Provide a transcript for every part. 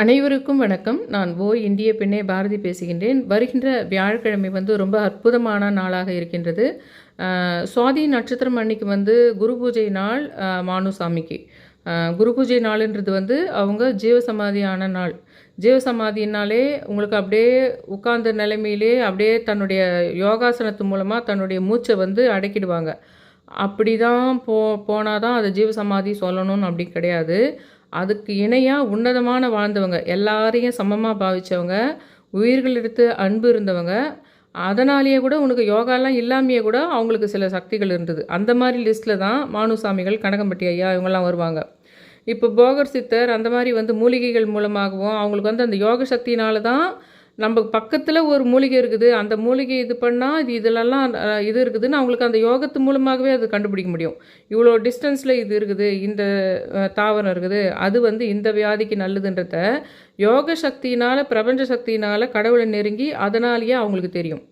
அனைவருக்கும் வணக்கம். நான் ஓ இந்திய பெண்ணே பாரதி பேசுகின்றேன். வருகின்ற வியாழக்கிழமை வந்து ரொம்ப அற்புதமான நாளாக இருக்கின்றது. சுவாதி நட்சத்திரம் அன்னைக்கு வந்து குரு பூஜை நாள் மானுசாமிக்கு. குரு பூஜை நாளுன்றது வந்து அவங்க ஜீவசமாதியான நாள். ஜீவசமாதினாலே உங்களுக்கு அப்படியே உட்கார்ந்த நிலைமையிலே அப்படியே தன்னுடைய யோகாசனத்து மூலமாக தன்னுடைய மூச்சை வந்து அடக்கிடுவாங்க. அப்படி தான் போ போனால் தான் அதை ஜீவசமாதி சொல்லணும்னு அப்படி கிடையாது. அதுக்கு இணையாக உன்னதமான வாழ்ந்தவங்க எல்லாரையும் சமமாக பாவித்தவங்க உயிர்கள் எடுத்து அன்பு இருந்தவங்க அதனாலேயே கூட உனக்கு யோகாலாம் இல்லாமையே கூட அவங்களுக்கு சில சக்திகள் இருந்தது. அந்த மாதிரி லிஸ்ட்டில் தான் மானுசாமிகள் கனகம்பட்டி ஐயா இவங்கெல்லாம் வருவாங்க. இப்போ போகர் சித்தர் அந்த மாதிரி வந்து மூலிகைகள் மூலமாகவும் அவங்களுக்கு வந்து அந்த யோக சக்தினால தான் நம்ம பக்கத்தில் ஒரு மூலிகை இருக்குது அந்த மூலிகை இது பண்ணால் இது இதிலெல்லாம் இது இருக்குதுன்னு அவங்களுக்கு அந்த யோகத்து மூலமாகவே அது கண்டுபிடிக்க முடியும். இவ்வளோ டிஸ்டன்ஸில் இது இருக்குது இந்த தாவரம் இருக்குது அது வந்து இந்த வியாதிக்கு நல்லதுன்றத யோக சக்தியினால் பிரபஞ்ச சக்தியினால் கடவுளை நெருங்கி அதனாலேயே அவங்களுக்கு தெரியும்.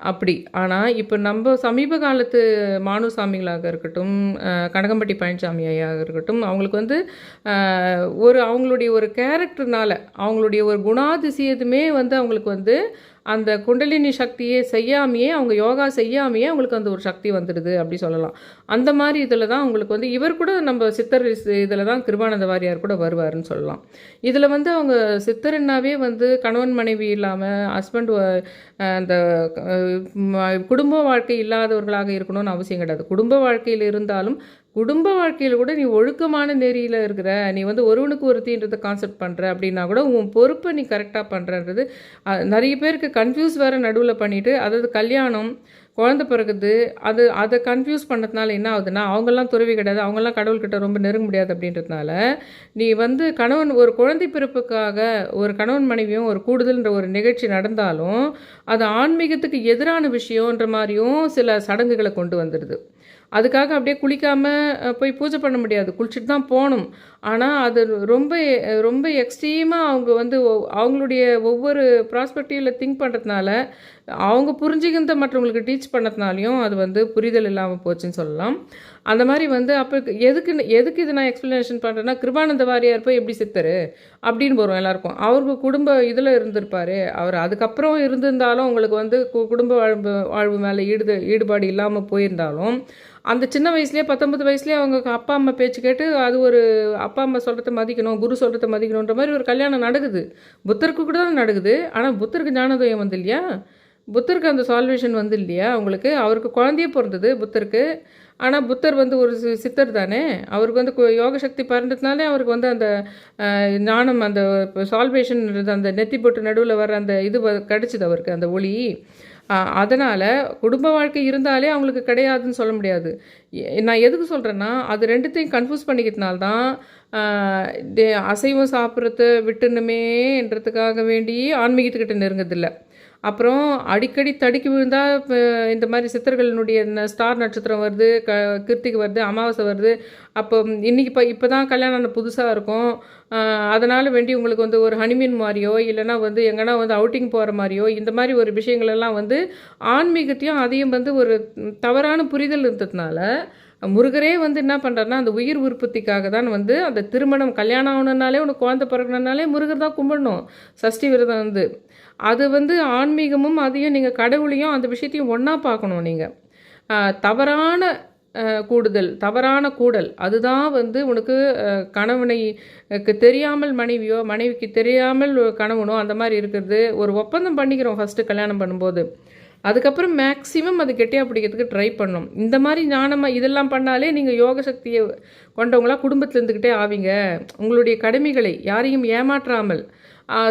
அப்படி. ஆனால் இப்போ நம்ம சமீப காலத்து மானுசாமிகளாக இருக்கட்டும் கனகம்பட்டி பழனிசாமி ஐயாக இருக்கட்டும் அவங்களுக்கு வந்து ஒரு அவங்களுடைய ஒரு கேரக்டர்னால் அவங்களுடைய ஒரு குணாதிசயத்துமே வந்து அவங்களுக்கு வந்து அந்த குண்டலினி சக்தியை செய்யாமையே அவங்க யோகா செய்யாமையே அவங்களுக்கு அந்த ஒரு சக்தி வந்துடுது அப்படி சொல்லலாம். அந்த மாதிரி இதில் தான் அவங்களுக்கு வந்து இவர் கூட நம்ம சித்தர் இதில் தான் கிருபானந்த வாரியார் கூட வருவாருன்னு சொல்லலாம். இதில் வந்து அவங்க சித்தர்னாவே வந்து கணவன் மனைவி இல்லாமல் ஹஸ்பண்ட் அந்த குடும்ப வாழ்க்கை இல்லாதவர்களாக இருக்கணும்னு அவசியம் கிடையாது. குடும்ப வாழ்க்கையில் இருந்தாலும் குடும்ப வாழ்க்கையில் கூட நீ ஒழுக்கமான நெறியில் இருக்கிற நீ வந்து ஒருவனுக்கு ஒருத்தின்றதை கான்செப்ட் பண்ணுற அப்படின்னா கூட உன் பொறுப்பை நீ கரெக்டாக பண்ணுறன்றது நிறைய பேருக்கு கன்ஃபியூஸ் வேறு நடுவில் பண்ணிவிட்டு அதாவது கல்யாணம் குழந்த பிறகுது அது அதை கன்ஃபியூஸ் பண்ணதுனால என்ன ஆகுதுன்னா அவங்கெல்லாம் துறவி கிடையாது அவங்கெல்லாம் கடவுள்கிட்ட ரொம்ப நெருங்க முடியாது அப்படின்றதுனால நீ வந்து கணவன் ஒரு குழந்தை பிறப்புக்காக ஒரு கணவன் மனைவியும் ஒரு கூடுதல்ன்ற ஒரு நிகழ்ச்சி நடந்தாலும் அது ஆன்மீகத்துக்கு எதிரான விஷயன்ற மாதிரியும் சில சடங்குகளை கொண்டு வந்துடுது. அதுக்காக அப்படியே குளிக்காமல் போய் பூஜை பண்ண முடியாது. குளிச்சுட்டு தான் போகணும். ஆனால் அது ரொம்ப ரொம்ப எக்ஸ்ட்ரீமாக அவங்க வந்து அவங்களுடைய ஒவ்வொரு ப்ராஸ்பெக்டிவில் திங்க் பண்ணுறதுனால அவங்க புரிஞ்சுக்கின்ற மற்றவங்களுக்கு டீச் பண்ணதுனாலையும் அது வந்து புரிதல் இல்லாமல் போச்சுன்னு சொல்லலாம். அந்த மாதிரி வந்து அப்போ எதுக்கு எதுக்கு இது நான் எக்ஸ்ப்ளனேஷன் பண்ணுறேன்னா கிருபானந்த வாரியார் போய் எப்படி சித்தரு? அப்படின்னு வரும் எல்லாருக்கும். அவருக்கு குடும்ப இதில் இருந்திருப்பார். அவர் அதுக்கப்புறம் இருந்திருந்தாலும் உங்களுக்கு வந்து கு- குடும்ப வாழ்வு வாழ்வு மேலே ஈடு ஈடுபாடு இல்லாமல் போயிருந்தாலும் அந்த சின்ன வயசுலேயே பத்தொன்பது வயசுலேயே அவங்க அப்பா அம்மா பேச்சு கேட்டு அது ஒரு அப்பா அம்மா சொல்கிறத மதிக்கணும் குரு சொல்கிறத மதிக்கணுன்ற மாதிரி ஒரு கல்யாணம் நடக்குது. புத்தருக்கு கூட தான் நடக்குது. ஆனால் புத்தருக்கு ஞானோதயம் வந்து இல்லையா புத்தருக்கு அந்த சால்வேஷன் வந்து இல்லையா அவங்களுக்கு அவருக்கு குழந்தையே பிறந்தது புத்தருக்கு. ஆனால் புத்தர் வந்து ஒரு சி- சித்தர் தானே? அவருக்கு வந்து கு- யோக சக்தி பறந்ததுனாலே அவருக்கு வந்து அந்த ஞானம் அந்த சால்வேஷன் அந்த நெத்தி போட்டு நடுவில் வர அந்த இது வ- அவருக்கு அந்த ஒளி. அதனால் குடும்ப வாழ்க்கை இருந்தாலே அவங்களுக்கு கிடையாதுன்னு சொல்ல முடியாது. நான் எதுக்கு சொல்கிறேன்னா அது ரெண்டுத்தையும் கன்ஃபியூஸ் பண்ணிக்கிறதுனால தான் அசைவம் சாப்பிட்றத விட்டுணுமேன்றதுக்காக வேண்டி ஆன்மீகத்துக்கிட்ட நெருங்குதில்லை அப்புறம் அடிக்கடி தடுக்கி விழுந்தால் இந்த மாதிரி சித்தர்களினுடைய ந- ஸ்டார் நட்சத்திரம் வருது க கிருத்திக்கு வருது அமாவாசை வருது. அப்போ இன்றைக்கி இப்போ இப்போ தான் கல்யாணம் புதுசாக இருக்கும். அதனால் வேண்டி உங்களுக்கு வந்து ஒரு ஹனிமீன் மாதிரியோ இல்லைன்னா வந்து எங்கன்னா வந்து அவுட்டிங் போகிற மாதிரியோ இந்த மாதிரி ஒரு விஷயங்களெல்லாம் வந்து ஆன்மீகத்தையும் அதையும் வந்து ஒரு தவறான புரிதல் இருந்ததுனால முருகரே வந்து என்ன பண்ணுறாருன்னா அந்த உயிர் உற்பத்திக்காக தான் வந்து அந்த திருமணம் கல்யாணம் ஆகணுன்னாலே உனக்கு குழந்தை பிறக்கணுன்னாலே முருகர் தான் கும்பிடணும். சஷ்டி விரதம் வந்து. அது வந்து ஆன்மீகமும் அதையும் நீங்கள் கடவுளையும் அந்த விஷயத்தையும் ஒன்றா பார்க்கணும் நீங்கள் தவறான கூடுதல் தவறான கூடல். அதுதான் வந்து உனக்கு கணவனைக்கு தெரியாமல் மனைவியோ மனைவிக்கு தெரியாமல் கணவனோ அந்த மாதிரி இருக்கிறது. ஒரு ஒப்பந்தம் பண்ணிக்கிறோம் ஃபஸ்ட்டு கல்யாணம் பண்ணும்போது. அதுக்கப்புறம் மேக்ஸிமம் அது கெட்டியாக பிடிக்கிறதுக்கு ட்ரை பண்ணணும். இந்த மாதிரி ஞானமாக இதெல்லாம் பண்ணாலே நீங்கள் யோக சக்தியை கொண்டவங்களா குடும்பத்தில் இருந்துக்கிட்டே ஆவீங்க. உங்களுடைய கடமைகளை யாரையும் ஏமாற்றாமல்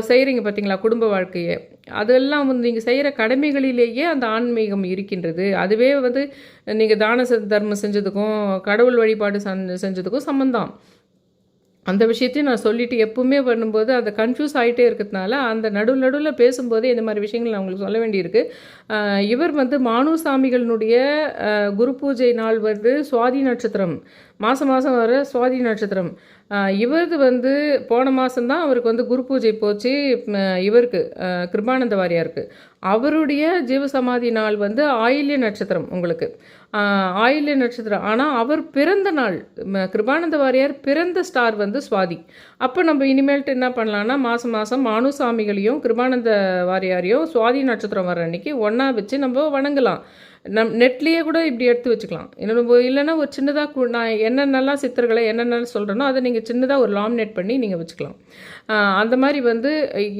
செய்கிறீங்க பார்த்தீங்களா குடும்ப வாழ்க்கையை? அதெல்லாம் வந்து நீங்கள் செய்கிற கடமைகளிலேயே அந்த ஆன்மீகம் இருக்கின்றது. அதுவே வந்து நீங்கள் தான தர்மம் செஞ்சதுக்கும் கடவுள் வழிபாடு செஞ்சதுக்கும் சம்மந்தம். அந்த விஷயத்தையும் நான் சொல்லிவிட்டு எப்பவுமே பண்ணும்போது அந்த கன்ஃபியூஸ் ஆகிட்டே இருக்கிறதுனால அந்த நடு நடுவில் பேசும்போதே இந்த மாதிரி விஷயங்கள் நான் உங்களுக்கு சொல்ல வேண்டியிருக்கு. இவர் வந்து மானுசாமிகளினுடைய சாமிகளினுடைய குரு பூஜை நாள் வந்து சுவாதி நட்சத்திரம். மாதம் மாதம் வர சுவாதி நட்சத்திரம். இவரது வந்து போன மாதம்தான் அவருக்கு வந்து குரு பூஜை போச்சு. இவருக்கு கிருபானந்த வாரியாருக்கு. அவருடைய ஜீவசமாதி நாள் வந்து ஆயில்ய நட்சத்திரம் உங்களுக்கு. ஆயில்ய நட்சத்திரம். ஆனால் அவர் பிறந்த நாள் கிருபானந்த வாரியார் பிறந்த ஸ்டார் வந்து சுவாதி. அப்போ நம்ம இனிமேல்ட்டு என்ன பண்ணலான்னா மாதம் மாதம் மானுசாமிகளையும் கிருபானந்த வாரியாரையும் சுவாதி நட்சத்திரம் வர அன்னைக்கு ஒன்றா வச்சு நம்ம வணங்கலாம். நம் நெட்லேயே கூட இப்படி எடுத்து வச்சுக்கலாம். இன்னொன்று இல்லைன்னா ஒரு சின்னதாக நான் என்னென்னலாம் சித்தர்களை என்னென்ன சொல்கிறேனோ அதை நீங்கள் சின்னதாக ஒரு லாமினேட் பண்ணி நீங்கள் வச்சுக்கலாம். அந்த மாதிரி வந்து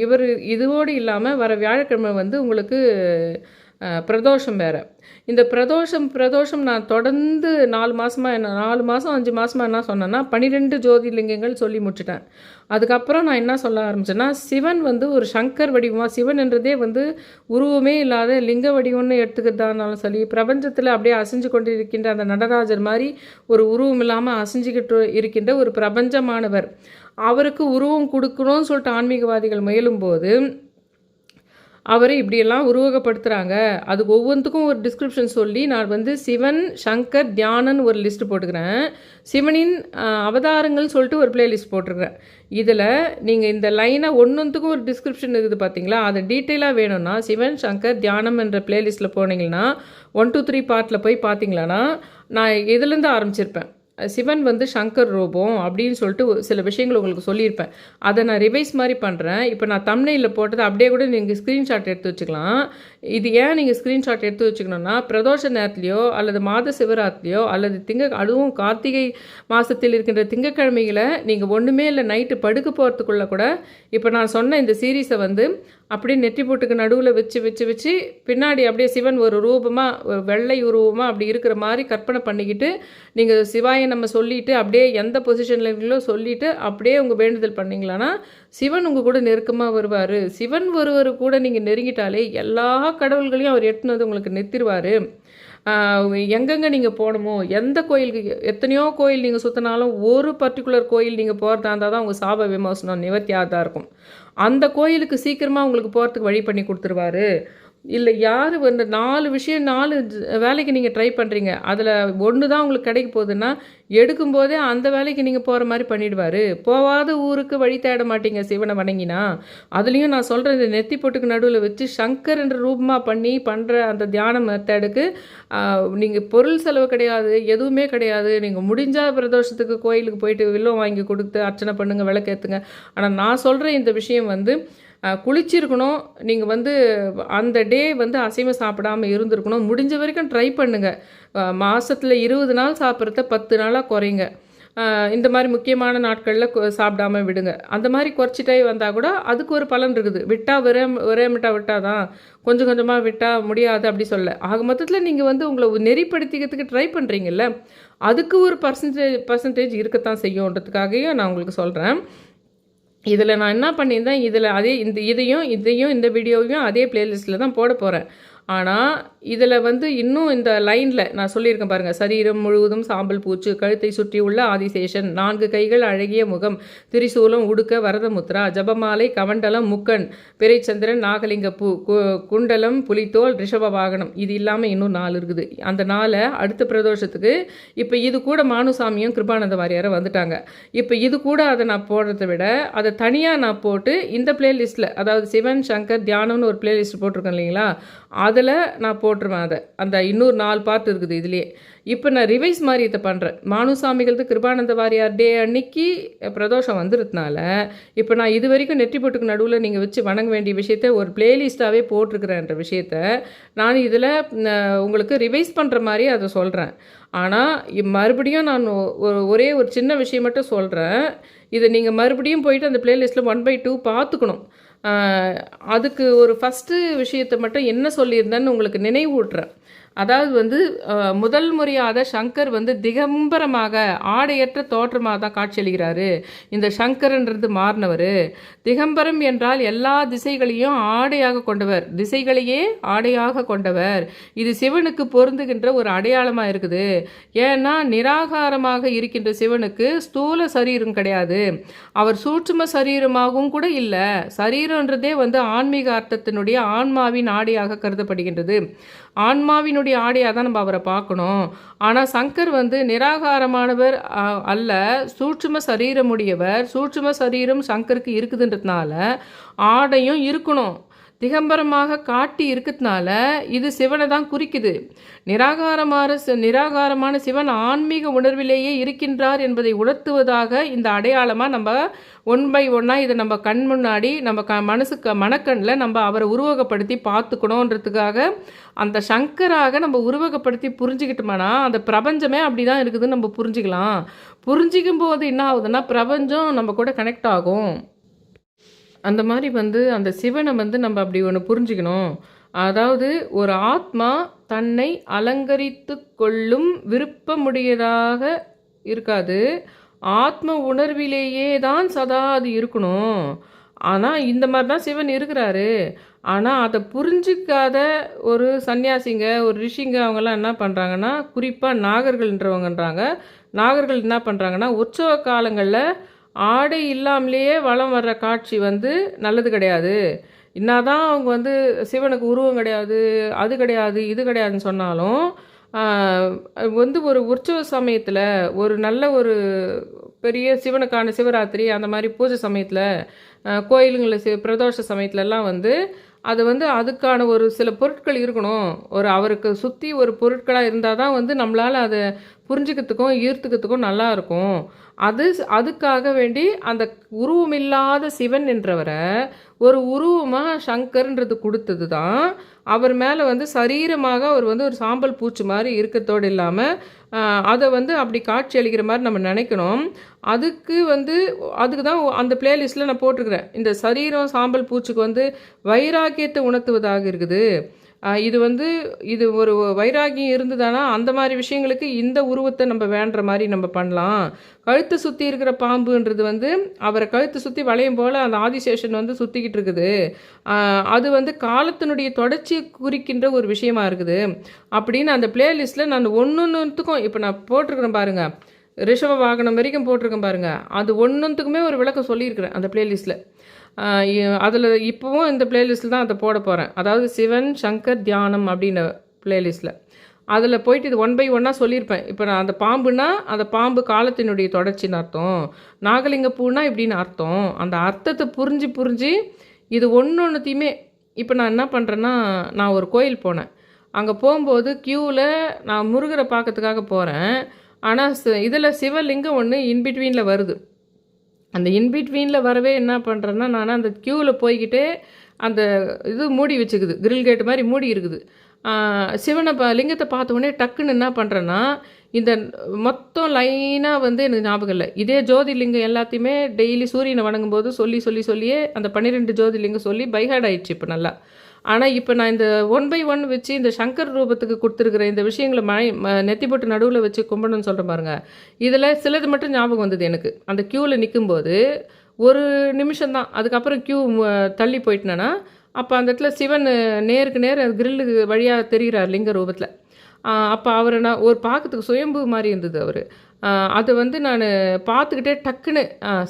இவர் இதுவோடு இல்லாமல் வர வியாழக்கிழமை வந்து உங்களுக்கு பிரதோஷம் வேறு. இந்த பிரதோஷம் பிரதோஷம் நான் தொடர்ந்து நாலு மாதமாக என்ன நாலு மாதம் அஞ்சு மாதமாக என்ன சொன்னேன்னா பன்னிரெண்டு ஜோதிர்லிங்கங்கள் சொல்லி முடிச்சிட்டேன். அதுக்கப்புறம் நான் என்ன சொல்ல ஆரம்பிச்சேன்னா சிவன் வந்து ஒரு சங்கர் வடிவமாக சிவன் என்றதே வந்து உருவமே இல்லாத லிங்க வடிவம்னு எடுத்துக்கிறதா இருந்தாலும் சரி பிரபஞ்சத்தில் அப்படியே அசைஞ்சு கொண்டு இருக்கின்ற அந்த நடராஜர் மாதிரி ஒரு உருவம் இல்லாமல் அசைஞ்சுக்கிட்டு இருக்கின்ற ஒரு பிரபஞ்சமானவர். அவருக்கு உருவம் கொடுக்கணும்னு சொல்லிட்டு ஆன்மீகவாதிகள் முயலும்போது அவரை இப்படியெல்லாம் உருவகப்படுத்துகிறாங்க அதுக்கு ஒவ்வொன்றுக்கும் ஒரு டிஸ்கிரிப்ஷன் சொல்லி நான் வந்து சிவன் சங்கர் தியானன் ஒரு லிஸ்ட் போட்டுக்கிறேன். சிவனின் அவதாரங்கள் அவதாரங்கள்னு சொல்லிட்டு ஒரு பிளேலிஸ்ட் போட்டிருக்கிறேன். இதில் நீங்கள் இந்த லைனை ஒன்றுத்துக்கும் ஒரு டிஸ்கிரிப்ஷன் இருக்குது பார்த்தீங்களா அதை டீட்டெயிலாக வேணும்னா சிவன் சங்கர் தியானம் என்ற பிளேலிஸ்ட்டில் போனீங்கன்னா ஒன் டூ த்ரீ பார்ட்டில் போய் பார்த்தீங்களான்னா நான் இதுலேருந்து ஆரம்பிச்சிருப்பேன்? சிவன் வந்து சங்கர் ரூபம் அப்படின்னு சொல்லிட்டு ஒரு சில விஷயங்கள் உங்களுக்கு சொல்லியிருப்பேன். அதை நான் ரிவைஸ் மாதிரி பண்ணுறேன் இப்போ நான் தம்னையில் போட்டது அப்படியே கூட நீங்கள் ஸ்க்ரீன்ஷாட் எடுத்து வச்சுக்கலாம். இது ஏன் நீங்கள் ஸ்க்ரீன்ஷாட் எடுத்து வச்சுக்கணும்னா பிரதோஷ நேரத்துலையோ அல்லது மாத சிவராத்திரியோ அல்லது திங்க அதுவும் கார்த்திகை மாதத்தில் இருக்கின்ற திங்கக்கிழமைகளை நீங்கள் ஒன்றுமே இல்லை நைட்டு படுக்க போகிறதுக்குள்ளே கூட இப்போ நான் சொன்ன இந்த சீரீஸை வந்து அப்படியே நெற்றி போட்டுக்கு நடுவில் வச்சு வச்சு வச்சு பின்னாடி அப்படியே சிவன் ஒரு ரூபமாக வெள்ளை உருவமாக அப்படி இருக்கிற மாதிரி கற்பனை பண்ணிக்கிட்டு நீங்கள் சிவாயை நம்ம சொல்லிவிட்டு அப்படியே எந்த பொசிஷனில் இருக்கீங்களோ சொல்லிவிட்டு அப்படியே உங்கள் வேண்டுதல் பண்ணீங்களான்னா சிவன் உங்கள் கூட நெருக்கமாக வருவார். சிவன் ஒருவர் கூட நீங்கள் நெருங்கிட்டாலே எல்லா கடவுள்களையும் அவர் எட்டுனது உங்களுக்கு நிறுத்திடுவார் எங்கெங்கே நீங்கள் போகணுமோ எந்த கோயிலுக்கு எத்தனையோ கோயில் நீங்கள் சுற்றினாலும் ஒரு பர்டிகுலர் கோயில் நீங்கள் போகிறதா இருந்தால் தான் உங்கள் சாப விமோசனம் நிவர்த்தியாக தான் இருக்கும். அந்த கோயிலுக்கு சீக்கிரமாக உங்களுக்கு போகிறதுக்கு வழி பண்ணி கொடுத்துருவாரு. இல்லை யார் வந்து நாலு விஷயம் நாலு வேலைக்கு நீங்கள் ட்ரை பண்ணுறீங்க அதில் ஒன்று தான் உங்களுக்கு கிடைக்க போகுதுன்னா எடுக்கும்போதே அந்த வேலைக்கு நீங்கள் போகிற மாதிரி பண்ணிடுவார். போகாத ஊருக்கு வழி தேட மாட்டீங்க சிவனை வணங்கினா. அதுலேயும் நான் சொல்கிறேன் இந்த நெத்தி பொட்டுக்கு நடுவில் வச்சு சங்கர் என்ற ரூபமாக பண்ணி பண்ணுற அந்த தியான மெத்தடுக்கு நீங்கள் பொருள் செலவு கிடையாது எதுவுமே கிடையாது. நீங்கள் முடிஞ்சால் பிரதோஷத்துக்கு கோயிலுக்கு போயிட்டு வில்லம் வாங்கி கொடுத்து அர்ச்சனை பண்ணுங்கள் விளக்கேற்றுங்க ஆனால் நான் சொல்கிற இந்த விஷயம் வந்து குளிச்சிருக்கணும். நீங்கள் வந்து அந்த டே வந்து அசைவம் சாப்பிடாம இருந்திருக்கணும். முடிஞ்ச வரைக்கும் ட்ரை பண்ணுங்கள் மாதத்தில் இருபது நாள் சாப்பிட்றத பத்து நாளாக குறைங்க. இந்த மாதிரி முக்கியமான நாட்களில் கொ- சாப்பிடாம விடுங்க. அந்த மாதிரி குறைச்சிட்டே வந்தால் கூட அதுக்கு ஒரு பலன் இருக்குது. விட்டால் ஒரே ஒரே மிட்டா விட்டால் தான் கொஞ்சம் கொஞ்சமாக விட்டால் முடியாது அப்படி சொல்ல. ஆக மொத்தத்தில் நீங்கள் வந்து உங்களை நெறிப்படுத்திக்கிறதுக்கு ட்ரை பண்ணுறீங்கல்ல அதுக்கு ஒரு பர்சன்டேஜ் பர்சன்டேஜ் இருக்கத்தான் செய்யுன்றதுக்காகவே நான் உங்களுக்கு சொல்கிறேன் இதில் நான் என்ன பண்ணியிருந்தேன்? இதில் அதே இந்த இதையும் இதையும் இந்த வீடியோவையும் அதே பிளேலிஸ்ட்டில் தான் போட போகிறேன் ஆனால் இதில் வந்து இன்னும் இந்த லைனில் நான் சொல்லியிருக்கேன் பாருங்கள் சரீரம் முழுவதும் சாம்பல் பூச்சு கழுத்தை சுற்றி உள்ள ஆதிசேஷன் நான்கு கைகள் அழகிய முகம் திரிசூலம் உடுக்க வரதமுத்ரா ஜபமாலை கமண்டலம் முக்கன் பிறைச்சந்திரன் நாகலிங்க பூ கு- குண்டலம் புலித்தோல் ரிஷப வாகனம் இது இல்லாமல் இன்னும் நாலு இருக்குது. அந்த நாளை அடுத்த பிரதோஷத்துக்கு இப்போ இது கூட மானுசாமியும் கிருபானந்த வாரியாரை வந்துட்டாங்க. இப்போ இது கூட அதை நான் போடுறதை விட அதை தனியாக நான் போட்டு இந்த பிளேலிஸ்ட்டில் அதாவது சிவன் சங்கர் தியானம்னு ஒரு பிளேலிஸ்ட் போட்டிருக்கேன் இல்லைங்களா? அதில் நான் போட்டுருவேன் அதை. அந்த இன்னொரு நாலு பார்ட் இருக்குது இதுலேயே. இப்போ நான் ரிவைஸ் மாதிரி இதை பண்ணுறேன் மானுசாமிகளது கிருபானந்த வாரியார் டே அன்னைக்கு பிரதோஷம் வந்துருதுனால இப்போ நான் இது வரைக்கும் நெற்றி போட்டுக்கு நடுவில் நீங்கள் வச்சு வணங்க வேண்டிய விஷயத்த ஒரு பிளேலிஸ்ட்டாகவே போட்டிருக்கிறேன்ற விஷயத்த நான் இதில் உங்களுக்கு ரிவைஸ் பண்ணுற மாதிரி அதை சொல்கிறேன் ஆனால் மறுபடியும் நான் ஒ- ஒரு ஒரே ஒரு சின்ன விஷயம் மட்டும் சொல்கிறேன் இதை நீங்கள் மறுபடியும் போயிட்டு அந்த பிளேலிஸ்ட்டில் ஒன் பை டூ பார்த்துக்கணும். அதுக்கு ஒரு ஃபஸ்ட்டு விஷயத்தை மட்டும் என்ன சொல்லியிருந்தேன்னு உங்களுக்கு நினைவூட்டுறேன். அதாவது வந்து முதல் முறையாக சங்கர் வந்து திகம்பரமாக ஆடையற்ற தோற்றமாக தான் காட்சியளிக்கிறாரு. இந்த சங்கர்ன்றது மாறினவர். திகம்பரம் என்றால் எல்லா திசைகளையும் ஆடையாக கொண்டவர். திசைகளையே ஆடையாக கொண்டவர். இது சிவனுக்கு பொருந்துகின்ற ஒரு அடையாளமாக இருக்குது. ஏன்னா நிராகாரமாக இருக்கின்ற சிவனுக்கு ஸ்தூல சரீரம் கிடையாது. அவர் சூட்சும சரீரமாகவும் கூட இல்லை. சரீரன்றதே வந்து ஆன்மீக அர்த்தத்தினுடைய ஆன்மாவின் ஆடையாக கருதப்படுகின்றது. ஆன்மாவினுடைய ஆடையாக தான் நம்ம அவரை பார்க்கணும். ஆனால் சங்கர் வந்து நிராகாரமானவர் அ, அல்ல. சூட்சும சரீரமுடையவர் சூட்சும சரீரம் சங்கருக்கு இருக்குதுன்றதுனால ஆடையும் இருக்கணும். திகம்பரமாக காட்டி இருக்கிறதுனால இது சிவனை தான் குறிக்குது. நிராகாரமான நிராகாரமான சிவன் ஆன்மீக உணர்விலேயே இருக்கின்றார் என்பதை உணர்த்துவதாக இந்த அடையாளமாக நம்ம ஒன் பை ஒன்னாக இதை நம்ம கண் முன்னாடி நம்ம க மனசுக்கு மனக்கண்ணில் நம்ம அவரை உருவகப்படுத்தி பார்த்துக்கணுன்றதுக்காக அந்த சங்கராக நம்ம உருவகப்படுத்தி புரிஞ்சுக்கிட்டோம்னா அந்த பிரபஞ்சமே அப்படி தான் இருக்குதுன்னு நம்ம புரிஞ்சுக்கலாம். புரிஞ்சிக்கும் போது என்ன ஆகுதுன்னா பிரபஞ்சம் நம்ம கூட கனெக்ட் ஆகும். அந்த மாதிரி வந்து அந்த சிவனை வந்து நம்ம அப்படி ஒன்று புரிஞ்சுக்கணும். அதாவது ஒரு ஆத்மா தன்னை அலங்கரித்து கொள்ளும் விருப்பமுடையதாக இருக்காது. ஆத்ம உணர்விலேயே தான் சதா அது இருக்கணும். ஆனால் இந்த மாதிரி தான் சிவன் இருக்கிறாரு. ஆனால் அதை புரிஞ்சிக்காத ஒரு சன்னியாசிங்க ஒரு ரிஷிங்க அவங்கெல்லாம் என்ன பண்ணுறாங்கன்னா குறிப்பாக நாகர்கள்ன்றவங்கன்றாங்க. நாகர்கள் என்ன பண்ணுறாங்கன்னா உற்சவ காலங்களில் ஆடை இல்லாமலேயே வளம் வர்ற காட்சி வந்து நல்லது கிடையாது. என்னதான் அவங்க வந்து சிவனுக்கு உருவம் கிடையாது அது கிடையாது இது கிடையாதுன்னு சொன்னாலும் வந்து ஒரு உற்சவ சமயத்தில் ஒரு நல்ல ஒரு பெரிய சிவனுக்கான சிவராத்திரி அந்த மாதிரி பூஜை சமயத்தில் கோயிலுங்களில் சி பிரதோஷ சமயத்துலலாம் வந்து அது வந்து அதுக்கான ஒரு சில பொருட்கள் இருக்கணும். ஒரு அவருக்கு சுற்றி ஒரு பொருட்களாக இருந்தால் தான் வந்து நம்மளால் அதை புரிஞ்சுக்கிறதுக்கும் ஈர்த்துக்கிறதுக்கும் நல்லாயிருக்கும் அது அதுக்காக வேண்டி அந்த உருவமில்லாத சிவன் என்றவரை ஒரு உருவமாக சங்கர்ன்றது கொடுத்தது தான் அவர் மேலே வந்து சரீரமாக அவர் வந்து ஒரு சாம்பல் பூச்சி மாதிரி இருக்கத்தோடு இல்லாமல் அதை வந்து அப்படி காட்சி அளிக்கிற மாதிரி நம்ம நினைக்கணும். அதுக்கு வந்து அதுக்கு தான் அந்த பிளேலிஸ்ட்டில் நான் போட்டிருக்கிறேன். இந்த சரீரம் சாம்பல் பூச்சிக்கு வந்து வைராக்கியத்தை உணர்த்துவதாக இருக்குது. இது வந்து இது ஒரு வைராகியம் இருந்ததுன்னா அந்த மாதிரி விஷயங்களுக்கு இந்த உருவத்தை நம்ம வேண்டுற மாதிரி நம்ம பண்ணலாம். கழுத்தை சுற்றி இருக்கிற பாம்புன்றது வந்து அவரை கழுத்தை சுற்றி வளையும் போல் அந்த ஆதிசேஷன் வந்து சுற்றிக்கிட்டு இருக்குது. அது வந்து காலத்தினுடைய தொடர்ச்சியை குறிக்கின்ற ஒரு விஷயமா இருக்குது. அப்படின்னு அந்த பிளேலிஸ்ட்டில் நான் ஒன்று ஒன்றுத்துக்கும் இப்போ நான் போட்டிருக்கிறேன் பாருங்கள் ரிஷவ வாகனம் வரைக்கும் போட்டிருக்கேன் பாருங்கள் அது ஒன்றுத்துக்குமே ஒரு விளக்கம் சொல்லியிருக்கிறேன் அந்த பிளேலிஸ்ட்டில் அதில் இப்போவும் இந்த பிளேலிஸ்ட்டில் தான் அதை போட போகிறேன் அதாவது சிவன் சங்கர் தியானம் அப்படின்ன பிளேலிஸ்ட்டில் அதில் போயிட்டு இது ஒன் பை ஒன்னாக சொல்லியிருப்பேன். இப்போ நான் அந்த பாம்புனா அந்த பாம்பு காலத்தினுடைய தொடர்ச்சின்னு அர்த்தம். நாகலிங்க பூனா இப்படின்னு அர்த்தம். அந்த அர்த்தத்தை புரிஞ்சு புரிஞ்சு இது ஒன்று ஒன்றுத்தையுமே இப்போ நான் என்ன பண்ணுறேன்னா நான் ஒரு கோயில் போனேன். அங்கே போகும்போது க்யூவில் நான் முருகரை பார்க்கறதுக்காக போகிறேன் ஆனால் இதில் சிவலிங்கம் ஒன்று இன்பிட்வீனில் வருது. அந்த இன்பிட்வீனில் வரவே என்ன பண்ணுறேன்னா நான் அந்த க்யூவில் போய்கிட்டே அந்த இது மூடி வச்சுக்குது கிரில் கேட் மாதிரி மூடி இருக்குது. சிவனை ப லிங்கத்தை பார்த்த உடனே டக்குன்னு என்ன பண்ணுறேன்னா இந்த மொத்தம் லைனாக வந்து எனக்கு ஞாபகம் இல்லை. இதே ஜோதிலிங்கம் எல்லாத்தையுமே டெய்லி சூரியனை வணங்கும் போது சொல்லி சொல்லி சொல்லியே அந்த பன்னிரெண்டு ஜோதிலிங்கம் சொல்லி பைஹார்ட் ஆயிடுச்சு இப்போ நல்லா. ஆனால் இப்போ நான் இந்த ஒன் பை ஒன் வச்சு இந்த சங்கர் ரூபத்துக்கு கொடுத்துருக்குற இந்த விஷயங்களை மழை ம- நெத்தி போட்டு நடுவில் வச்சு கும்பிடணும்னு சொல்கிறேன் பாருங்க. இதில் சிலது மட்டும் ஞாபகம் வந்தது எனக்கு. அந்த க்யூவில் நிற்கும்போது ஒரு நிமிஷம் தான். அதுக்கப்புறம் க்யூ தள்ளி போயிட்டேன்னா அப்போ அந்த இடத்துல சிவன் நேருக்கு நேர் கிரில்லு வழியாக தெரிகிறார் லிங்க ரூபத்தில். அப்போ அவரை நான் ஒரு பார்க்கறதுக்கு சுயம்பு மாதிரி இருந்தது அவர். அதை வந்து நான் பார்த்துக்கிட்டே டக்குன்னு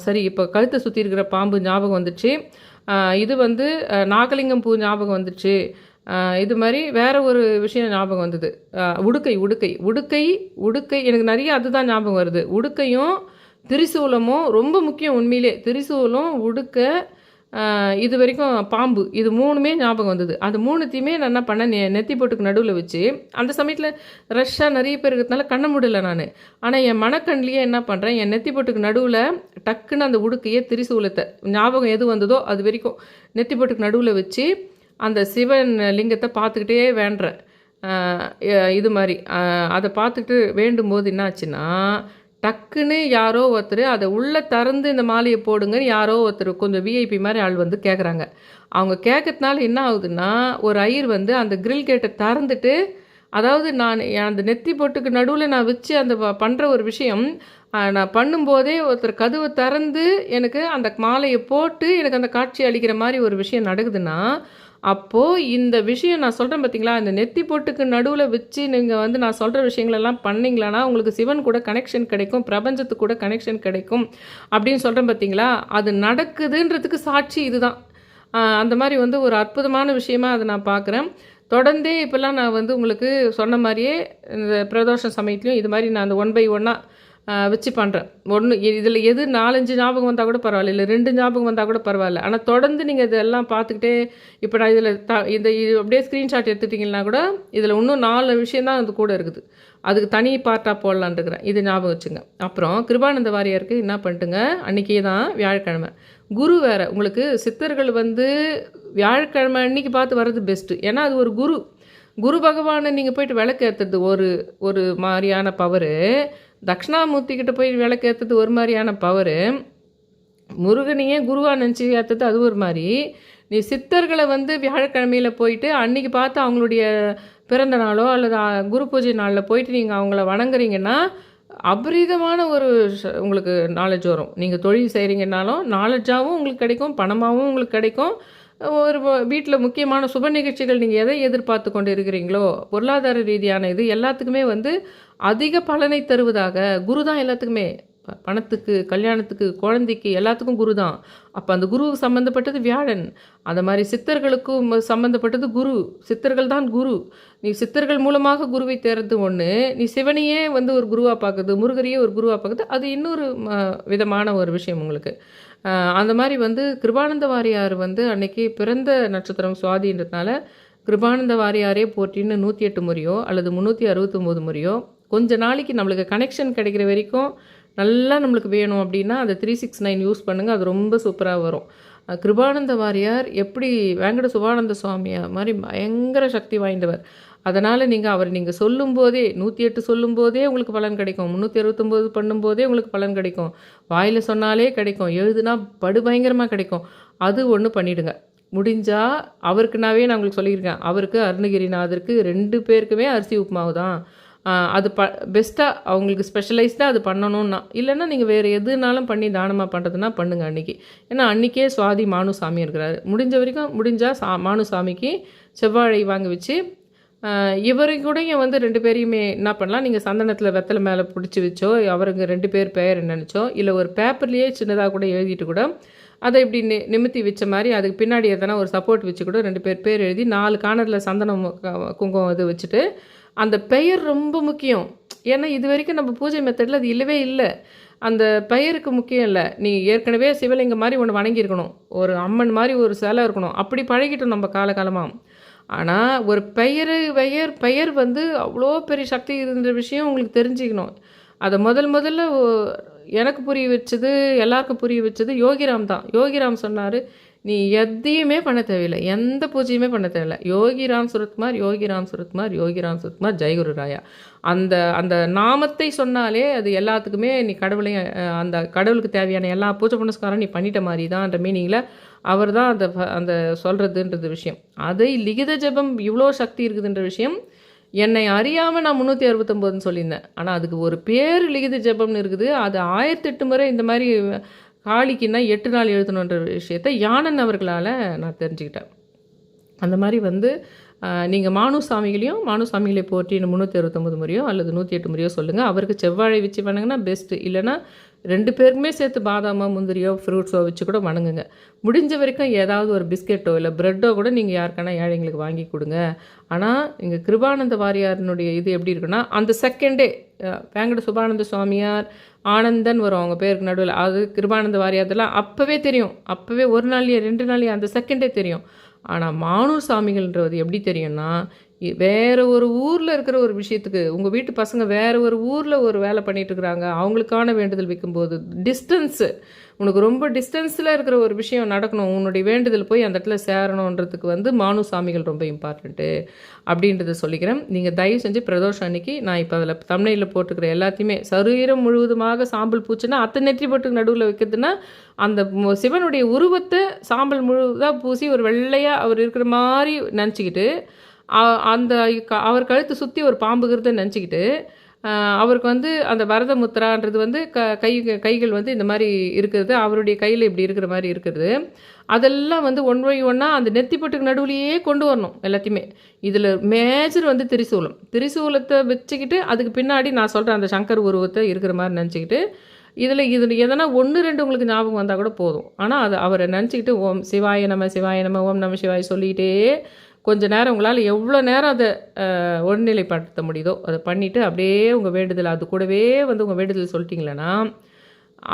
சரி இப்போ கழுத்தை சுற்றி இருக்கிற பாம்பு ஞாபகம் வந்துச்சு. இது வந்து நாகலிங்கம் பூ ஞாபகம் வந்துச்சு இது மாதிரி வேறு ஒரு விஷயம் ஞாபகம் வந்தது. உடுக்கை உடுக்கை. உடுக்கை உடுக்கை எனக்கு நிறைய அதுதான் ஞாபகம் வருது. உடுக்கையும் திரிசூலமும் ரொம்ப முக்கியம் உண்மையிலே. திரிசூலம் உடுக்கை இது வரைக்கும் பாம்பு. இது மூணுமே ஞாபகம் வந்தது. அது மூணுத்தையுமே நான் என்ன பண்ணேன் நெ நெத்தி போட்டுக்கு நடுவில் வச்சு அந்த சமயத்தில் ரஷ்ஷாக நிறைய பேர் இருக்கிறதுனால கண்ண முடியல நான். ஆனால் என் மனக்கண்லேயே என்ன பண்ணுறேன் என் நெத்தி போட்டுக்கு நடுவில் டக்குன்னு அந்த உடுக்கையே திரிசூலத்தை ஞாபகம் எது வந்ததோ அது வரைக்கும் நெத்தி போட்டுக்கு நடுவில் வச்சு அந்த சிவன் லிங்கத்தை பார்த்துக்கிட்டே வேண்டுறேன். இது மாதிரி. அதை பார்த்துக்கிட்டு வேண்டும் போது என்னாச்சுன்னா டக்குன்னு யாரோ ஒருத்தர் அதை உள்ளே திறந்து இந்த மாலையை போடுங்கன்னு யாரோ ஒருத்தர் கொஞ்சம் விஐபி மாதிரி ஆள் வந்து கேட்குறாங்க அவங்க கேட்கறதுனால என்ன ஆகுதுன்னா ஒரு ஐயர் வந்து அந்த கிரில் கேட்டை திறந்துட்டு அதாவது நான் அந்த நெத்தி பொட்டுக்கு நடுவில் நான் வச்சு அந்த பண்ணுற ஒரு விஷயம் நான் பண்ணும்போதே ஒருத்தர் கதவை திறந்து எனக்கு அந்த மாலையை போட்டு எனக்கு அந்த காட்சி அளிக்கிற மாதிரி ஒரு விஷயம் நடக்குதுன்னா அப்போது இந்த விஷயம் நான் சொல்கிறேன் பார்த்தீங்களா இந்த நெத்தி போட்டுக்கு நடுவில் வச்சு நீங்கள் வந்து நான் சொல்கிற விஷயங்களெல்லாம் பண்ணிங்களான்னா உங்களுக்கு சிவன் கூட கனெக்ஷன் கிடைக்கும் பிரபஞ்சத்து கூட கனெக்ஷன் கிடைக்கும் அப்படின்னு சொல்கிறேன் பார்த்தீங்களா அது நடக்குதுன்றதுக்கு சாட்சி இதுதான். அந்த மாதிரி வந்து ஒரு அற்புதமான விஷயமா அதை நான் பார்க்குறேன் தொடர்ந்தே இப்போல்லாம் நான் வந்து உங்களுக்கு சொன்ன மாதிரியே இந்த பிரதோஷ சமயத்துலையும் இது மாதிரி நான் அந்த ஒன் பை ஒன்னாக வச்சு பண்ணுறேன் ஒன்று இதில் எது நாலஞ்சு ஞாபகம் வந்தால் கூட பரவாயில்ல இல்லை ரெண்டு ஞாபகம் வந்தால் கூட பரவாயில்ல. ஆனால் தொடர்ந்து நீங்கள் இதெல்லாம் பார்த்துக்கிட்டே இப்போ நான் இதில் த இந்த இது அப்படியே ஸ்க்ரீன்ஷாட் எடுத்துட்டிங்கன்னா கூட இதில் இன்னும் நாலு விஷயந்தான் அது கூட இருக்குது. அதுக்கு தனி பார்ட்டாக போடலான்னு இருக்கிறேன் இது ஞாபகம் வச்சுங்க. அப்புறம் கிருபானந்த வாரியாருக்கு என்ன பண்ணிட்டுங்க அன்றைக்கே தான் வியாழக்கிழமை. குரு வேறு உங்களுக்கு சித்தர்கள் வந்து வியாழக்கிழமை அன்னைக்கு பார்த்து வர்றது பெஸ்ட்டு ஏன்னா அது ஒரு குரு. குரு பகவானை நீங்கள் போயிட்டு விளக்கு ஏற்றுறது ஒரு ஒரு மாதிரியான பவரு தட்சிணாமூர்த்தி கிட்ட போய் விளக்கு ஏற்றுறது ஒரு மாதிரியான பவரு முருகனையே குருவாக நினச்சி ஏற்றுறது அது ஒரு மாதிரி. நீ சித்தர்களை வந்து வியாழக்கிழமையில் போயிட்டு அன்னைக்கு பார்த்து அவங்களுடைய பிறந்த நாளோ அல்லது குரு பூஜை நாளில் போயிட்டு நீங்கள் அவங்கள வணங்குறீங்கன்னா அபரீதமான ஒரு உங்களுக்கு நாலேஜ் வரும். நீங்கள் தொழில் செய்கிறீங்கன்னாலும் நாலேஜாகவும் உங்களுக்கு கிடைக்கும் பணமாகவும் உங்களுக்கு கிடைக்கும். ஒரு வீட்டில் முக்கியமான சுப நிகழ்ச்சிகள் நீங்கள் எதை எதிர்பார்த்து கொண்டு இருக்கிறீங்களோ பொருளாதார ரீதியான இது எல்லாத்துக்குமே வந்து அதிக பலனை தருவதாக குரு தான் எல்லாத்துக்குமே ப- பணத்துக்கு கல்யாணத்துக்கு குழந்தைக்கு எல்லாத்துக்கும் குரு தான் அப்போ அந்த குரு சம்மந்தப்பட்டது வியாழன். அந்த மாதிரி சித்தர்களுக்கும் சம்மந்தப்பட்டது குரு. சித்தர்கள் தான் குரு. நீ சித்தர்கள் மூலமாக குருவை தேர்றது ஒன்று நீ சிவனையே வந்து ஒரு குருவாக பார்க்குறது முருகரையே ஒரு குருவாக பார்க்குறது அது இன்னொரு ம, விதமான ஒரு விஷயம் உங்களுக்கு. அந்த மாதிரி வந்து கிருபானந்த வாரியார் வந்து அன்னைக்கு பிறந்த நட்சத்திரம் சுவாதின்றதுனால கிருபானந்த வாரியாரே போட்டின்னு நூற்றி எட்டு முறையோ அல்லது முந்நூற்றி அறுபத்தொம்போது முறையோ கொஞ்ச நாளைக்கு நம்மளுக்கு கனெக்ஷன் கிடைக்கிற வரைக்கும் நல்லா நம்மளுக்கு வேணும் அப்படின்னா அந்த த்ரீ சிக்ஸ் நைன் யூஸ் பண்ணுங்கள் அது ரொம்ப சூப்பராக வரும். கிருபானந்த வாரியார் எப்படி வேங்கட சுபானந்த சுவாமியார் மாதிரி பயங்கர சக்தி வாய்ந்தவர். அதனால் நீங்கள் அவர் நீங்கள் சொல்லும்போதே நூற்றி எட்டு சொல்லும்போதே உங்களுக்கு பலன் கிடைக்கும். முந்நூற்றி அறுபத்தொம்போது பண்ணும்போதே உங்களுக்கு பலன் கிடைக்கும். வாயில் சொன்னாலே கிடைக்கும். எழுதுனா படு பயங்கரமாக கிடைக்கும். அது ஒன்று பண்ணிவிடுங்க முடிஞ்சால் அவருக்குனாவே நான் உங்களுக்கு சொல்லியிருக்கேன். அவருக்கு அருணகிரிநாதருக்கு ரெண்டு பேருக்குமே அரிசி உப்புமாவு தான் அது ப பெஸ்ட்டாக அவங்களுக்கு ஸ்பெஷலைஸ்டாக அது பண்ணணும்னா இல்லைன்னா நீங்கள் வேறு எதுனாலும் பண்ணி தானமாக பண்ணுறதுனா பண்ணுங்க அன்றைக்கி ஏன்னா அன்றைக்கே சுவாதி மானுசாமி இருக்கிறாரு. முடிஞ்ச வரைக்கும் முடிஞ்சால் சா மானுசாமிக்கு செவ்வாழை வாங்கி வச்சு இவரு கூடயும் வந்து ரெண்டு பேரையுமே என்ன பண்ணலாம்? நீங்கள் சந்தனத்தில் வெத்தலை மேலே பிடிச்சி வச்சோ அவருங்க ரெண்டு பேர் பெயர் நினச்சோ இல்லை ஒரு பேப்பர்லேயே சின்னதாக கூட எழுதிட்டு கூட அதை இப்படி நி நிமித்தி வச்ச மாதிரி அதுக்கு பின்னாடி எதனா ஒரு சப்போர்ட் வச்சு கூட ரெண்டு பேர் பேர் எழுதி நாலு கார்னரில் சந்தனம் குங்குமம் இது வச்சுட்டு அந்த பெயர் ரொம்ப முக்கியம். ஏன்னா இது வரைக்கும் நம்ம பூஜை மெத்தடில் அது இல்லவே இல்லை. அந்த பெயருக்கு முக்கியம் இல்லை. நீ ஏற்கனவே சிவலிங்கம் மாதிரி ஒன்று வணங்கியிருக்கணும். ஒரு அம்மன் மாதிரி ஒரு சிலை இருக்கணும். அப்படி பழகிட்டோம் நம்ம காலகாலமாக ஆனால் ஒரு பெயர் பெயர் பெயர் வந்து அவ்வளோ பெரிய சக்தி இருந்த விஷயம் உங்களுக்கு தெரிஞ்சுக்கணும். அதை முதல் முதல்ல எனக்கு புரிய வச்சது எல்லாருக்கும் புரிய வச்சது யோகிராம் தான். யோகிராம் சொன்னார் நீ எதையுமே பண்ண தேவையில்லை. எந்த பூஜையுமே பண்ண தேவையில்லை. யோகிராம் சுரத்குமார் யோகிராம் சுரத்குமார் யோகி ராம் சுரத்குமார் ஜெயகுரு ராயா. அந்த அந்த நாமத்தை சொன்னாலே அது எல்லாத்துக்குமே நீ கடவுளையும் அந்த கடவுளுக்கு தேவையான எல்லா பூஜை புனஸ்காரம் நீ பண்ணிட்ட மாதிரி தான் அந்த மீனிங்கில் அவர் தான் அந்த அந்த சொல்கிறதுன்றது விஷயம். அதை லிகித ஜெபம் இவ்வளோ சக்தி இருக்குதுன்ற விஷயம் என்னை அறியாமல் நான் முந்நூற்றி அறுபத்தொம்போதுன்னு சொல்லியிருந்தேன். ஆனால் அதுக்கு ஒரு பேர் லிகித ஜெபம்னு இருக்குது. அது ஆயிரத்தெட்டு முறை இந்த மாதிரி காளிக்குன்னா எட்டு நாள் எழுதணுன்ற விஷயத்தை யானன் அவர்களால் நான் தெரிஞ்சுக்கிட்டேன். அந்த மாதிரி வந்து நீங்கள் மானுசாமிகளையும் மானுசாமிகளை போற்றி முந்நூற்றி அறுபத்தொம்பது முறையோ அல்லது நூற்றி எட்டு முறையோ சொல்லுங்கள் அவருக்கு செவ்வாழை வச்சு வணங்கினா பெஸ்ட்டு இல்லைன்னா ரெண்டு பேருக்குமே சேர்த்து பாதாமோ முந்திரியோ ஃப்ரூட்ஸோ வச்சு கூட வணங்குங்க. முடிஞ்ச வரைக்கும் ஏதாவது ஒரு பிஸ்கெட்டோ இல்லை ப்ரெட்டோ கூட நீங்கள் யாருக்கான ஏழைங்களுக்கு வாங்கி கொடுங்க. ஆனால் இங்கே கிருபானந்த வாரியாரினுடைய இது எப்படி இருக்குன்னா அந்த செகண்டே வேங்கட சுபானந்த சுவாமியார் ஆனந்தன் வரும் அவங்க பேருக்கு நடுவில். அது கிருபானந்த வாரியார்தெல்லாம் அப்போவே தெரியும். அப்போவே ஒரு நாள்லையே ரெண்டு நாள்லையே அந்த செகண்டே தெரியும். ஆனால் மானூர் சாமிகள்ன்றது எப்படி தெரியும்னா வேறு ஒரு ஊரில் இருக்கிற ஒரு விஷயத்துக்கு உங்கள் வீட்டு பசங்க வேறு ஒரு ஊரில் ஒரு வேலை பண்ணிகிட்ருக்குறாங்க இருக்கிறாங்க. அவங்களுக்கான வேண்டுதல் வைக்கும்போது டிஸ்டன்ஸு உனக்கு ரொம்ப டிஸ்டன்ஸில் இருக்கிற ஒரு விஷயம் நடக்கணும். உன்னுடைய வேண்டுதல் போய் அந்த இடத்துல சேரணுன்றதுக்கு வந்து மானு சாமிகள் ரொம்ப இம்பார்ட்டண்ட்டு அப்படின்றத சொல்லிக்கிறேன். நீங்கள் தயவு செஞ்சு பிரதோஷம் அன்னைக்கு நான் இப்போ அதில் தமிழில் போட்டுக்கிற எல்லாத்தையுமே சரீரம் முழுவதுமாக சாம்பல் பூச்சுன்னா அத்தை நெற்றி போட்டுக்கு நடுவில் வைக்கிறதுனா அந்த சிவனுடைய உருவத்தை சாம்பல் முழுதாக பூசி ஒரு வெள்ளையாக அவர் இருக்கிற மாதிரி நினச்சிக்கிட்டு அந்த அவர் கழுத்து சுற்றி ஒரு பாம்புகிறத நினச்சிக்கிட்டு அவருக்கு வந்து அந்த வரத முத்திரான்றது வந்து க கை கைகள் வந்து இந்த மாதிரி இருக்கிறது. அவருடைய கையில் இப்படி இருக்கிற மாதிரி இருக்கிறது. அதெல்லாம் வந்து ஒன் பை ஒன்னாக அந்த நெத்திப்பட்டுக்கு நடுவுலையே கொண்டு வரணும் எல்லாத்தையுமே. இதில் மேஜர் வந்து திரிசூலம். திரிசூலத்தை வச்சுக்கிட்டு அதுக்கு பின்னாடி நான் சொல்கிறேன் அந்த சங்கர் உருவத்தை இருக்கிற மாதிரி நினச்சிக்கிட்டு இதில் இதில் எதனா ஒன்று ரெண்டு உங்களுக்கு ஞாபகம் வந்தால் கூட போதும். ஆனால் அது அவரை நினச்சிக்கிட்டு ஓம் சிவாய நம சிவாய நம ஓம் நம சிவாய சொல்லிக்கிட்டே கொஞ்ச நேரம் உங்களால் எவ்வளோ நேரம் அதை ஒருநிலைப்படுத்த முடியுதோ அதை பண்ணிவிட்டு அப்படியே உங்கள் வேண்டுதல் அது கூடவே வந்து உங்கள் வேண்டுதல் சொல்லிட்டிங்களன்னா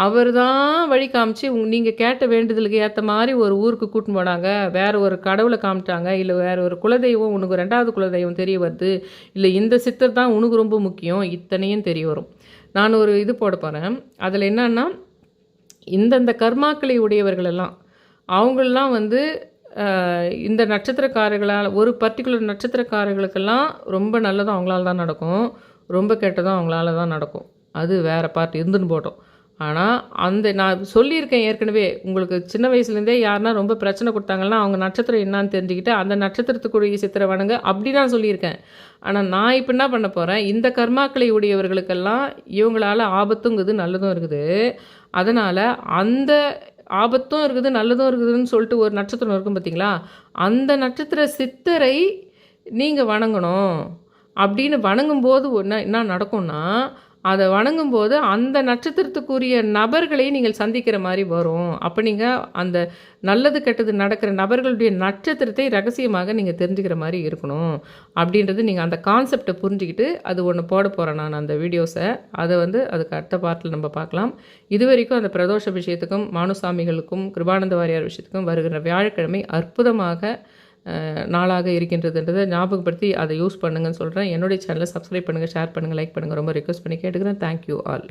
அவர் தான் வழி காமிச்சு உங் நீங்கள் கேட்ட வேண்டுதலுக்கு ஏற்ற மாதிரி ஒரு ஊருக்கு கூட்டின்னு போனாங்க வேறு ஒரு கடவுளை காமிட்டாங்க இல்லை வேறு ஒரு குலதெய்வம் உனக்கு ரெண்டாவது குலதெய்வம் தெரிய வருது இல்லை இந்த சித்தர் தான் உனக்கு ரொம்ப முக்கியம் இத்தனையும் தெரிய வரும். நான் ஒரு இது போட போகிறேன் அதில் என்னன்னா இந்தந்த கர்மாக்களை உடையவர்களெல்லாம் அவங்களெலாம் வந்து இந்த நட்சத்திரக்காரர்களால் ஒரு பர்டிகுலர் நட்சத்திரக்காரர்களுக்கெல்லாம் ரொம்ப நல்லதும் அவங்களால தான் நடக்கும். ரொம்ப கெட்டதும் அவங்களால தான் நடக்கும். அது வேறு பார்ட் இருந்துன்னு போட்டோம். ஆனால் அந்த நான் சொல்லியிருக்கேன் ஏற்கனவே உங்களுக்கு சின்ன வயசுலேருந்தே யாருன்னா ரொம்ப பிரச்சனை கொடுத்தாங்கன்னா அவங்க நட்சத்திரம் என்னான்னு தெரிஞ்சுக்கிட்டு அந்த நட்சத்திரத்துக்குரிய சித்திரை வணங்க அப்படி தான் சொல்லியிருக்கேன். ஆனால் நான் இப்போ என்ன பண்ண போகிறேன் இந்த கர்மாக்களை உடையவர்களுக்கெல்லாம் இவங்களால ஆபத்துங்குது நல்லதும் இருக்குது. அதனால் அந்த ஆபத்தும் இருக்குது நல்லதும் இருக்குதுன்னு சொல்லிட்டு ஒரு நட்சத்திரம் இருக்கும் பார்த்தீங்களா அந்த நட்சத்திர சித்தரை நீங்கள் வணங்கணும். அப்படின்னு வணங்கும்போது என்ன என்ன நடக்கும்னா அதை வணங்கும்போது அந்த நட்சத்திரத்துக்குரிய நபர்களை நீங்கள் சந்திக்கிற மாதிரி வரும். அப்போ நீங்கள் அந்த நல்லது கெட்டது நடக்கிற நபர்களுடைய நட்சத்திரத்தை ரகசியமாக நீங்கள் தெரிஞ்சுக்கிற மாதிரி இருக்கணும். அப்படின்றது நீங்கள் அந்த கான்செப்டை புரிஞ்சுக்கிட்டு அது ஒன்று போட போகிறேன் நான் அந்த வீடியோஸை. அதை வந்து அதுக்கு அடுத்த பார்ட்டில் நம்ம பார்க்கலாம். இது வரைக்கும் அந்த பிரதோஷ விஷயத்துக்கும் மானுசாமிகளுக்கும் கிருபானந்த வாரியார் விஷயத்துக்கும் வருகிற வியாழக்கிழமை அற்புதமாக நாளாக இருக்கின்றதுன்றதை ஞாபகப்படுத்தி அதை யூஸ் பண்ணுங்கன்னு சொல்கிறேன் என்னுடைய சேனலை சப்ஸ்கிரைப் பண்ணுங்கள் ஷேர் பண்ணுங்கள் லைக் பண்ணுங்கள் ரொம்ப ரிக்வஸ்ட் பண்ணி கேட்டுக்கிறேன். Thank you all